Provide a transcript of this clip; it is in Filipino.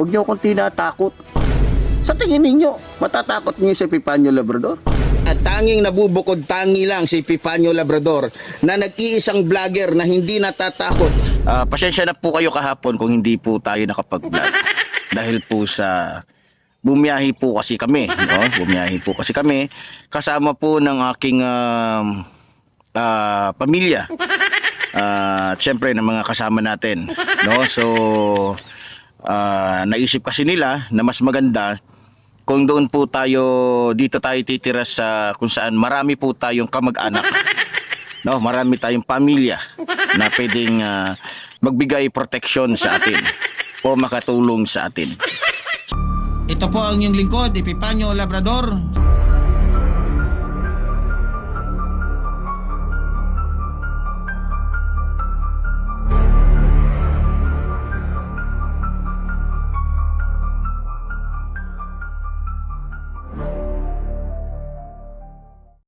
Huwag niyo akong tinatakot. Sa tingin ninyo, matatakot niyo si Epipanyo Labrador? At tanging nabubukod tangi lang si Epipanyo Labrador na nag-iisang vlogger na hindi natatakot. Ah, pasensya na po kayo kahapon kung hindi po tayo nakapag-vlog. Dahil po sa bumiyahi po kasi kami, no? Bumiyahi po kasi kami kasama po ng aking um, ah, pamilya. Ah, at syempre ng mga kasama natin, no? So ah, naisip kasi nila na mas maganda kung doon po tayo dito tayo titira sa kung saan marami po tayong kamag-anak. No, marami tayong pamilya na pwedeng ah, magbigay proteksyon sa atin o makatulong sa atin. Ito po ang inyong lingkod, Epipanyo Labrador.